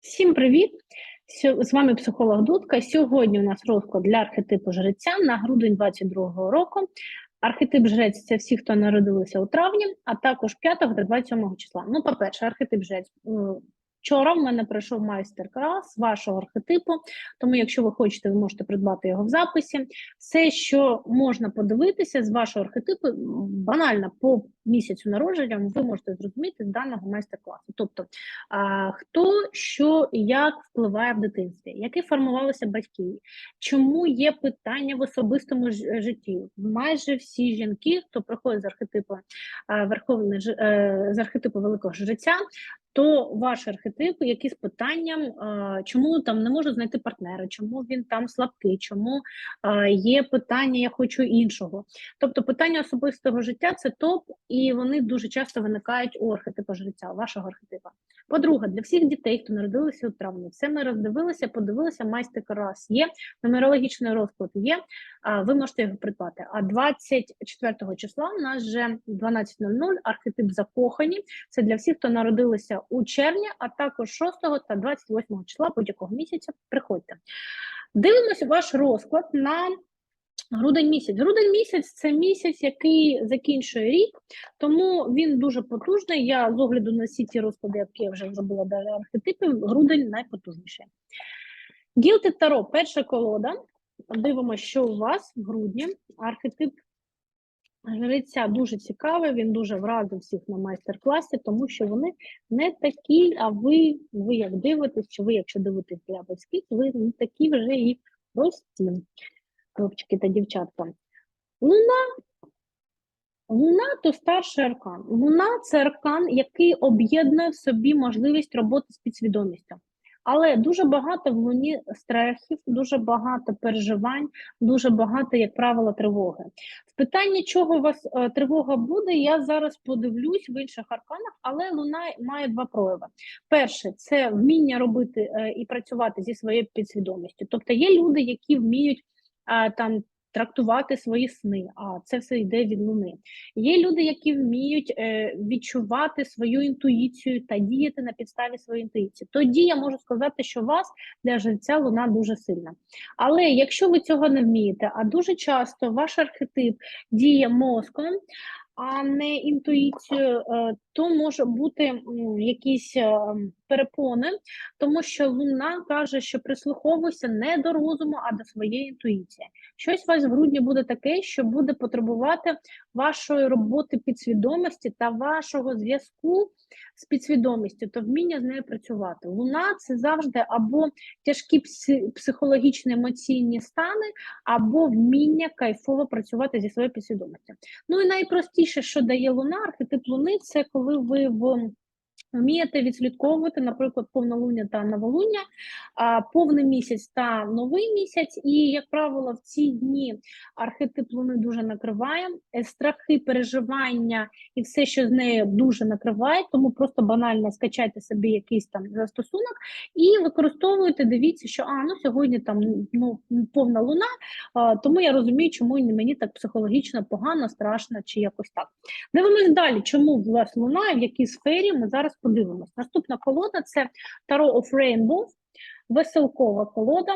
Всім привіт! З вами психолог Дудка. Сьогодні у нас розклад для архетипу жреця на грудень 22 року. Архетип жрець це всі, хто народилися у травні, а також 5 та 27 числа. Ну, по-перше, архетип жрець. Вчора в мене пройшов майстер-клас вашого архетипу, тому якщо ви хочете, ви можете придбати його в записі. Все, що можна подивитися з вашого архетипу, банально по місяцю народження, ви можете зрозуміти з даного майстер-класу. Тобто, а, хто що і як впливає в дитинстві, які формувалися батьки, чому є питання в особистому ж- житті. Майже всі жінки, хто приходить з архетипу а, верховний ж- е, з архетипу великого жреця, то ваш архетип якийсь питанням, чому там не можу знайти партнера, чому він там слабкий, чому є питання, я хочу іншого. Тобто питання особистого життя це топ, і вони дуже часто виникають у архетипу життя, вашого архетипа. По-друге, для всіх дітей, хто народилися у травні, все ми роздивилися, подивилися, майстер-клас є, нумерологічний розклад є, ви можете його придбати. А 24 числа у нас вже 12.00, архетип закохані. Це для всіх, хто народилися у червні, а також 6 та 28 числа будь-якого місяця. Приходьте. Дивимося ваш розклад на грудень місяць. Грудень місяць це місяць, який закінчує рік, тому він дуже потужний. Я з огляду на всі ті розклади, які я вже зробила далі архетипів, грудень найпотужніший. Гілти Таро, перша колода. Дивимося, що у вас в грудні. Архетип жреця дуже цікавий, він дуже вразив всіх на майстер-класі, тому що вони не такі, а ви, ви як дивитесь, чи ви, якщо дивитесь для батьків, ви не такі вже і прості, хлопчики та дівчатка. Луна. Луна то старший аркан. Луна це аркан, який об'єднує в собі можливість роботи з підсвідомістю. Але дуже багато в луні страхів, дуже багато переживань, дуже багато, як правило, тривоги. В питанні, чого у вас е, тривога буде, я зараз подивлюсь в інших арканах, але луна має два прояви. Перше, це вміння робити е, і працювати зі своєю підсвідомістю. Тобто є люди, які вміють е, там трактувати свої сни, а це все йде від луни. Є люди, які вміють е, відчувати свою інтуїцію та діяти на підставі своєї інтуїції. Тоді я можу сказати, що у вас для життя луна дуже сильна. Але якщо ви цього не вмієте, а дуже часто ваш архетип діє мозком, а не інтуїцією, е, то може бути якісь е, перепони, тому що луна каже, що прислуховуйся не до розуму, а до своєї інтуїції. Щось у вас в грудні буде таке, що буде потребувати вашої роботи підсвідомості та вашого зв'язку з підсвідомістю та вміння з нею працювати. Луна це завжди або тяжкі психологічні емоційні стани, або вміння кайфово працювати зі своєю підсвідомістю. Ну і найпростіше, що дає луна, архетип луни, це коли ви в Вмієте відслідковувати, наприклад, повнолуння та новолуння, повний місяць та новий місяць, і, як правило, в ці дні архетип луни дуже накриває, е, страхи, переживання і все, що з нею дуже накриває, тому просто банально скачайте собі якийсь там застосунок і використовуйте, дивіться, що а, ну сьогодні там ну, повна луна, тому я розумію, чому мені так психологічно погано, страшно чи якось так. Дивимось далі, чому в вас луна в якій сфері ми зараз подивимось. Наступна колода це Tarot of Rainbow, веселкова колода.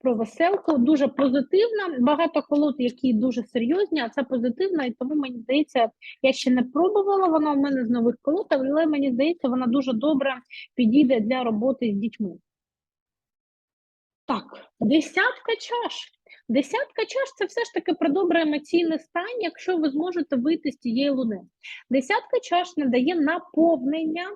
Про веселку дуже позитивна. Багато колод, які дуже серйозні, а це позитивна, і тому мені здається, я ще не пробувала. Вона в мене з нових колод, але мені здається, вона дуже добре підійде для роботи з дітьми. Так, десятка чаш. Десятка чаш це все ж таки про добрий емоційний стан, якщо ви зможете вийти з цієї луни. Десятка чаш надає наповнення,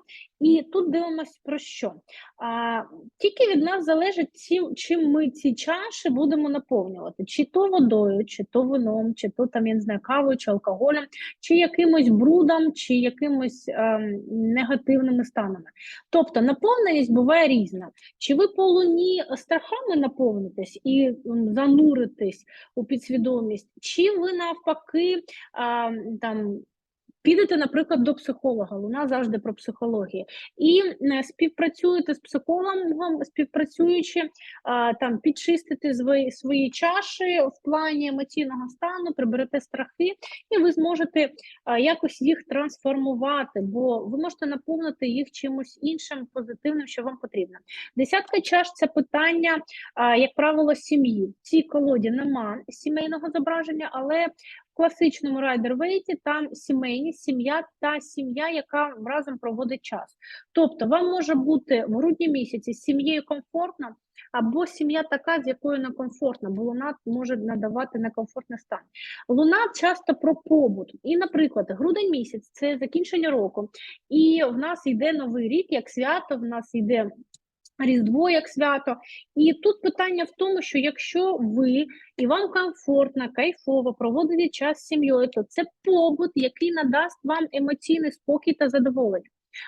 і тут дивимося про що. А, тільки від нас залежить, чим, чим ми ці чаші будемо наповнювати: чи то водою, чи то вином, чи то там я не знаю, кавою, чи алкоголем, чи якимось брудом, чи якимось ем, негативними станами. Тобто наповненість буває різна. Чи ви по луні страхами наповнитесь і м, зануритесь у підсвідомість, чи ви навпаки там. Підете, наприклад, до психолога, луна завжди про психологію, і е, співпрацюєте з психологом, співпрацюючи там підчистите свої, свої чаші в плані емоційного стану, приберете страхи, і ви зможете якось їх трансформувати, бо ви можете наповнити їх чимось іншим позитивним, що вам потрібно. Десятка чаш це питання, як правило, сім'ї. В цій колоді нема сімейного зображення, але класичному райдер-вейті там сімейні сім'я та сім'я, яка разом проводить час. Тобто, вам може бути в грудні місяці з сім'єю комфортно, або сім'я така, з якою некомфортно, бо луна може надавати некомфортний стан. Луна часто про побут. І, наприклад, грудень місяць це закінчення року, і в нас йде новий рік, як свято, в нас йде. Різдво як свято, і тут питання в тому, що якщо ви і вам комфортно, кайфово проводите час з сім'єю, то це побут, який надасть вам емоційний спокій та задоволення.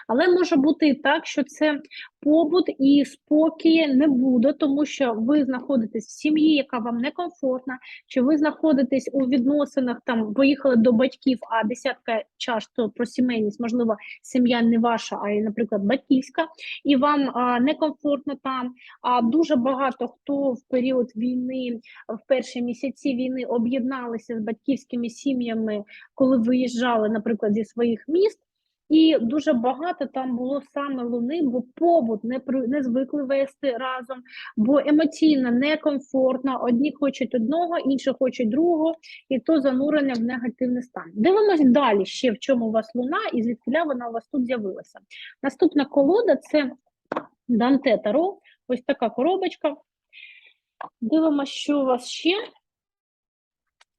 Але може бути і так, що це побут і спокій не буде, тому що ви знаходитесь в сім'ї, яка вам некомфортна, чи ви знаходитесь у відносинах, там поїхали до батьків, а десятка чаш то про сімейність, можливо, сім'я не ваша, а наприклад, батьківська, і вам а, некомфортно там. А дуже багато хто в період війни, в перші місяці війни об'єдналися з батьківськими сім'ями, коли виїжджали, наприклад, зі своїх міст. І дуже багато там було саме луни, бо побут не не звикли вести разом, бо емоційно некомфортно. Одні хочуть одного, інші хочуть другого, і то занурення в негативний стан. Дивимось далі ще в чому у вас луна, і звідки вона у вас тут з'явилася. Наступна колода це Данте Таро. Ось така коробочка. Дивимося, що у вас ще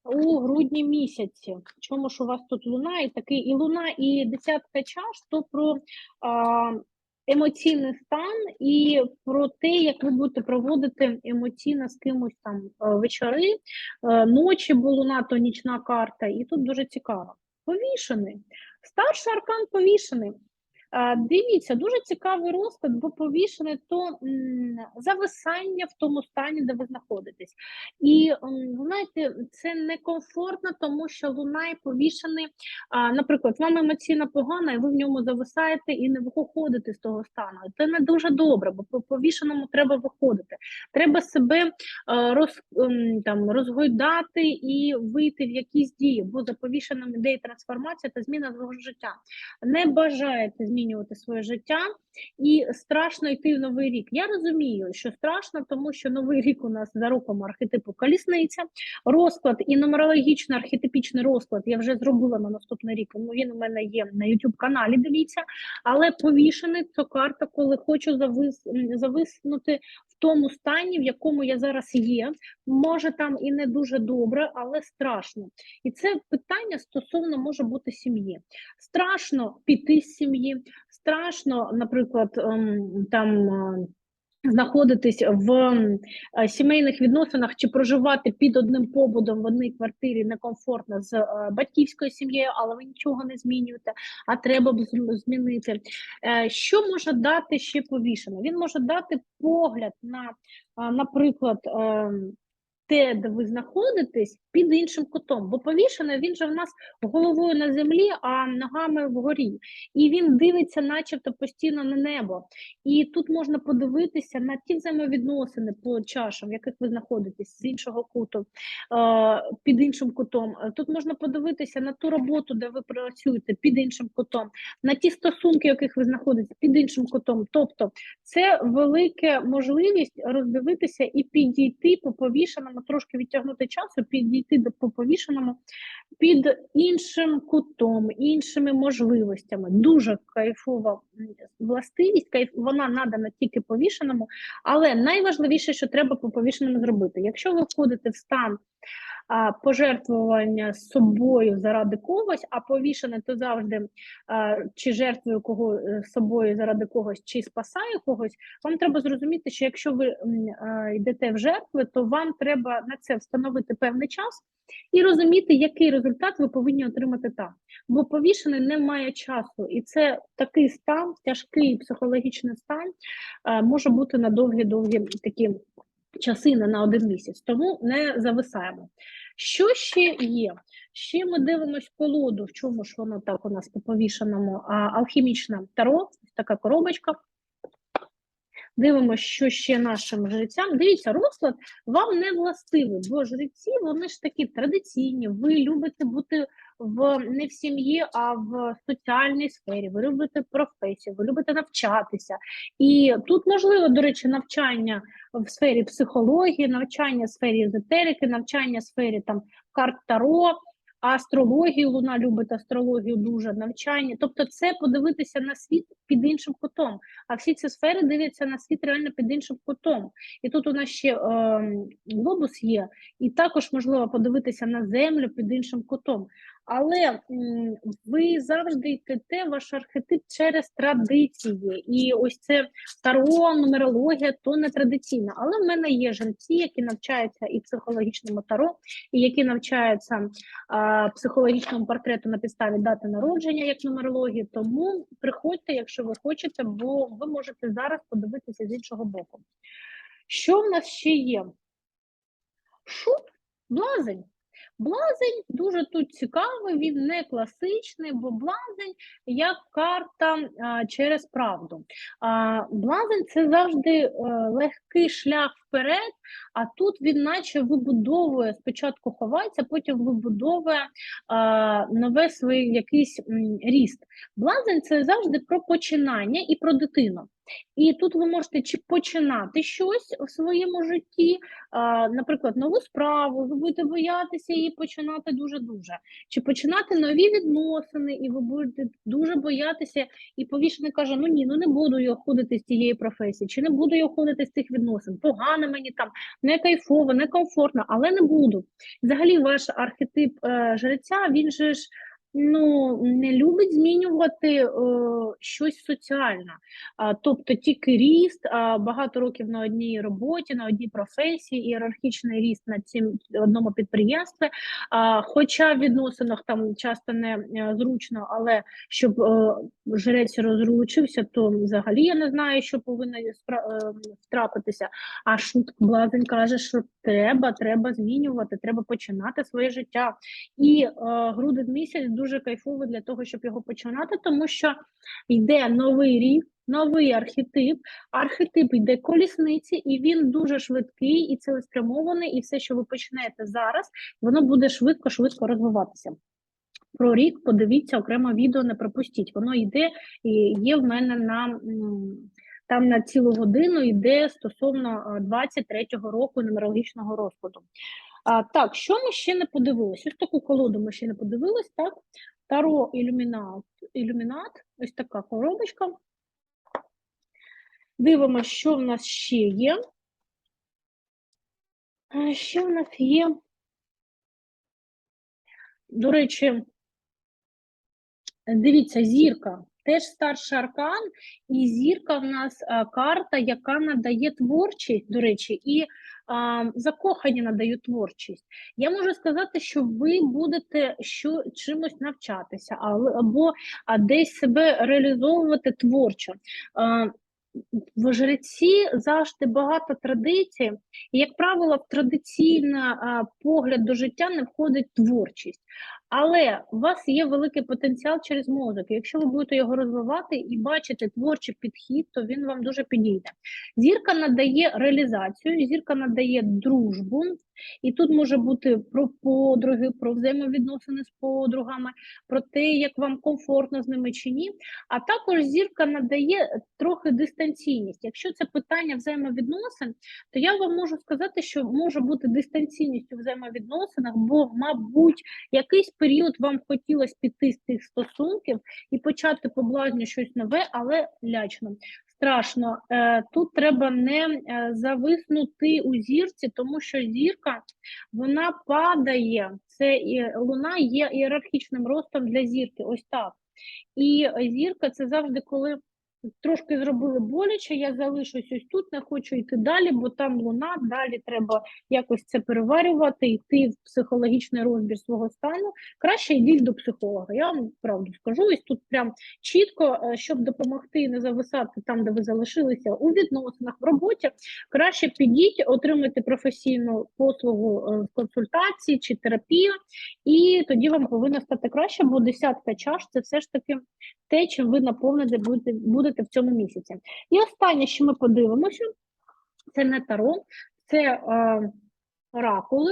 у грудні місяці. Чому ж у вас тут луна і такий і луна, і десятка чаш, то про а, емоційний стан і про те, як ви будете проводити емоційно з кимось там вечори, ночі, бо луна, то нічна карта, і тут дуже цікаво. Повішений. Старший аркан повішений. Дивіться, дуже цікавий розклад, бо повішене то зависання в тому стані, де ви знаходитесь. І знаєте, це некомфортно, тому що лунає повішений. Наприклад, вам емоційно погано, і ви в ньому зависаєте і не виходите з того стану. Це не дуже добре, бо по повішеному треба виходити. Треба себе роз, там, розгойдати і вийти в якісь дії, бо за повішеним ідеї трансформація та зміна свого життя. Не бажаєте змінювати змінювати своє життя, і страшно йти в новий рік. Я розумію, що страшно, тому що новий рік у нас за роком архетипу колісниця, розклад і нумерологічний архетипічний розклад я вже зробила на наступний рік. Ну він у мене є на youtube каналі. Дивіться, але повішений це карта, коли хочу завис, зависнути в тому стані, в якому я зараз є. Може там і не дуже добре, але страшно. І це питання стосовно може бути сім'ї. Страшно піти з сім'ї, страшно, наприклад, ем, там. Е, знаходитись в е, сімейних відносинах чи проживати під одним побудом в одній квартирі некомфортно з е, батьківською сім'єю, але ви нічого не змінюєте, а треба б змінити. Що може дати ще повішено? Він може дати погляд на, наприклад, ем, те, де ви знаходитесь, під іншим кутом. Бо повішений він же в нас головою на землі, а ногами вгорі. І він дивиться, начебто, постійно на небо. І тут можна подивитися на ті взаємовідносини по чашам, в яких ви знаходитесь з іншого куту, під іншим кутом. Тут можна подивитися на ту роботу, де ви працюєте під іншим кутом, на ті стосунки, в яких ви знаходитесь під іншим кутом. Тобто це велика можливість роздивитися і підійти по повішеному, трошки відтягнути часу, підійти до по повішеному під іншим кутом, іншими можливостями. Дуже кайфова властивість, кайф, вона надана тільки повішеному, але найважливіше, що треба по повішеному зробити. Якщо ви входите в стан а, пожертвування собою заради когось, а повішене то завжди а, чи жертвою кого е, собою заради когось, чи спасає когось, вам треба зрозуміти, що якщо ви а, йдете в жертви, то вам треба на це встановити певний час і розуміти, який результат ви повинні отримати там. Бо повішений не має часу, і це такий стан, тяжкий психологічний стан, а, може бути на довгі-довгі такі часина на один місяць, тому не зависаємо. Що ще є? Ще ми дивимось колоду, в чому ж воно так у нас по повішеному, а, алхімічна таро, така коробочка. Дивимося, що ще нашим жрецям. Дивіться, розклад вам не властивий, бо жреці вони ж такі традиційні. Ви любите бути в не в сім'ї, а в соціальній сфері. Ви любите професію, ви любите навчатися. І тут можливо, до речі, навчання в сфері психології, навчання в сфері езотерики, навчання в сфері там карт таро. Астрологію, Луна любить астрологію дуже навчання. Тобто, це подивитися на світ під іншим кутом. А всі ці сфери дивляться на світ реально під іншим кутом. І тут у нас ще е, глобус є, і також можливо подивитися на землю під іншим кутом. Але ви завжди йдете ваш архетип через традиції. І ось це таро, нумерологія то не традиційна. Але в мене є жінці, які навчаються і психологічному таро, і які навчаються а, психологічному портрету на підставі дати народження як нумерології. Тому приходьте, якщо ви хочете, бо ви можете зараз подивитися з іншого боку. Що в нас ще є? Шут, блазень. Блазень дуже тут цікавий, він не класичний, бо блазень як карта а, через правду. А, Блазень це завжди а, легкий шлях вперед, а тут він наче вибудовує, спочатку ховається, потім вибудовує а, нове свій якийсь м, ріст. Блазень це завжди про починання і про дитину. І тут ви можете чи починати щось в своєму житті, а, наприклад, нову справу, ви будете боятися її починати дуже-дуже. Чи починати нові відносини, і ви будете дуже боятися, і повішений каже: ну ні, ну не буду я ходити з цієї професії, чи не буду я ходити з цих відносин. Погано мені там, не кайфово, не комфортно, але не буду. Взагалі, ваш архетип е, жреця, він же ж. Ну, не любить змінювати е, щось соціальне, а, тобто тільки ріст, а, багато років на одній роботі, на одній професії, ієрархічний ріст на цім одному підприємстві. А, хоча в відносинах там часто не е, зручно, але щоб е, жрець розручився, то взагалі я не знаю, що повинно спра- е. А шут блазень каже, що треба, треба змінювати, треба починати своє життя. І е, грудень місяць дуже кайфовий для того, щоб його починати, тому що йде новий рік, новий архетип. Архетип йде колісниці, і він дуже швидкий і цілеспрямований, і все, що ви почнете зараз, воно буде швидко-швидко розвиватися. Про рік подивіться окремо відео, не пропустіть. Воно йде і є в мене на там на цілу годину йде стосовно 23-го року нумерологічного розкладу. А, так, що ми ще не подивилися? Ось таку колоду ми ще не подивились, так? Таро ілюмінат, ілюмінат, ось така коробочка. Дивимося, що в нас ще є. Ще в нас є. До речі, дивіться, зірка. Теж старший аркан, і зірка в нас а, карта, яка надає творчість, до речі, і а, закохані надають творчість. Я можу сказати, що ви будете що, чимось навчатися, або а, десь себе реалізовувати творчо. А, в жреці завжди багато традицій, і, як правило, в традиційний погляд до життя не входить творчість. Але у вас є великий потенціал через мозок. Якщо ви будете його розвивати і бачити творчий підхід, то він вам дуже підійде. Зірка надає реалізацію, зірка надає дружбу, і тут може бути про подруги, про взаємовідносини з подругами, про те, як вам комфортно з ними чи ні. А також зірка надає трохи дистанційність. Якщо це питання взаємовідносин, то я вам можу сказати, що може бути дистанційність у взаємовідносинах, бо, мабуть, якийсь період вам хотілося піти з цих стосунків і почати поблазню щось нове, але лячно. Страшно. Е, Тут треба не е, зависнути у зірці, тому що зірка вона падає. Це і луна є ієрархічним ростом для зірки. Ось так. І зірка це завжди коли трошки зробили боляче, я залишусь ось тут, не хочу йти далі, бо там луна, далі треба якось це переварювати, йти в психологічний розбір свого стану. Краще йдіть до психолога. Я вам правду скажу. Ось тут прям чітко, е, щоб допомогти не зависати там, де ви залишилися у відносинах, в роботі. Краще підіть, отримайте професійну послугу е, консультації чи терапію, і тоді вам повинно стати краще, бо десятка чаш це все ж таки те, чим ви наповнити будете, будете в цьому місяці. І останнє, що ми подивимося, це не таро, це е, оракули,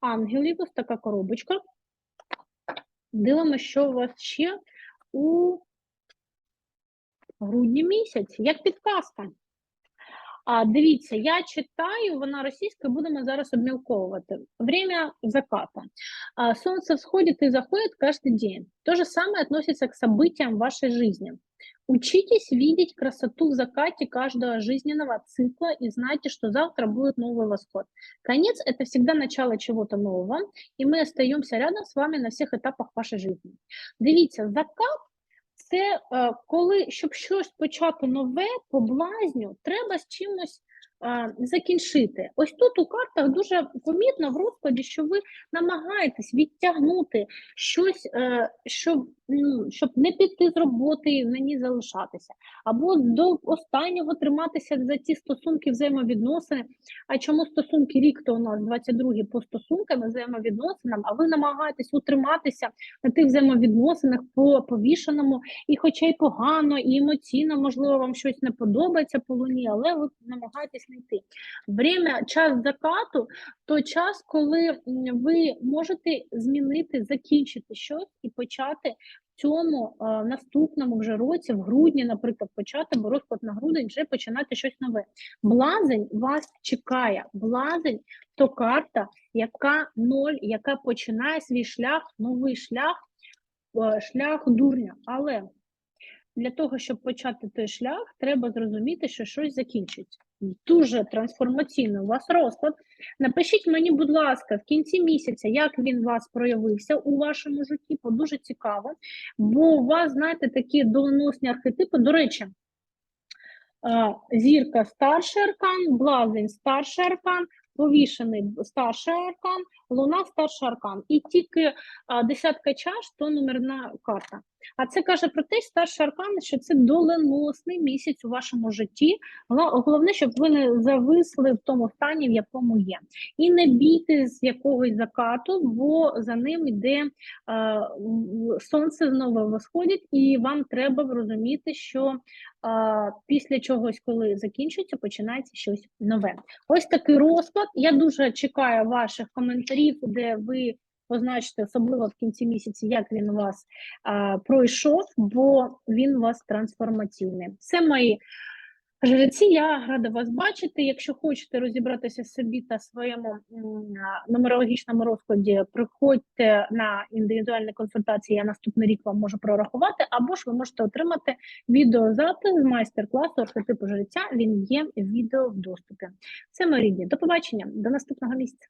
ангелів, ось така коробочка. Дивимося, що у вас ще у грудні місяці, як підказка. А, дивіться, я читаю, вона російською, будемо зараз обмілковувати. Время заката. А, солнце всходит и заходит каждый день. То же самое относится к событиям в вашей жизни. Учитесь видеть красоту в закате каждого жизненного цикла и знайте, что завтра будет новый восход. Конец – это всегда начало чего-то нового, и мы остаемся рядом с вами на всех этапах вашей жизни. Дивіться, закат це е, коли, щоб щось почати нове по блазню, треба з чимось закінчити. Ось тут у картах дуже помітно в розкладі, що ви намагаєтесь відтягнути щось, е, ну, щоб не піти з роботи і на ній залишатися, або до останнього триматися за ці стосунки взаємовідносини. А чому стосунки рік то у нас 22 по стосункам, взаємовідносинам, а ви намагаєтесь утриматися на тих взаємовідносинах по повішеному, і хоча й погано, і емоційно, можливо, вам щось не подобається по луні, але ви намагаєтесь знайти. Время, час закату то час, коли ви можете змінити, закінчити щось і почати в цьому в наступному вже році, в грудні, наприклад, почати, бо розклад на грудень вже починати щось нове. Блазень вас чекає. Блазень то карта, яка ноль, яка починає свій шлях, новий шлях, е, шлях дурня. Але для того, щоб почати той шлях, треба зрозуміти, що щось закінчиться. Дуже трансформаційно у вас розклад. Напишіть мені, будь ласка, в кінці місяця, як він у вас проявився у вашому житті, бо дуже цікаво. Бо у вас, знаєте, такі доленосні архетипи. До речі, зірка старший аркан, блазень старший аркан, повішений старший аркан, луна старший аркан. І тільки десятка чаш то номерна карта. А це каже про те, старший аркан, що це доленосний місяць у вашому житті. Головне, щоб ви не зависли в тому стані, в якому є. І не бійтесь з якогось закату, бо за ним йде е, сонце знову восходить, і вам треба розуміти, що а, після чогось, коли закінчується, починається щось нове. Ось такий розклад. Я дуже чекаю ваших коментарів, де ви позначите, особливо в кінці місяця, як він у вас а, пройшов, бо він у вас трансформаційний. Це мої жреці. Я рада вас бачити. Якщо хочете розібратися собі та своєму нумерологічному розкладі, приходьте на індивідуальні консультації. Я наступний рік вам можу прорахувати, або ж ви можете отримати відеозапис з майстер-класу архетипу життя. Він є відео в доступі. Це мої рідні. До побачення, до наступного місяця.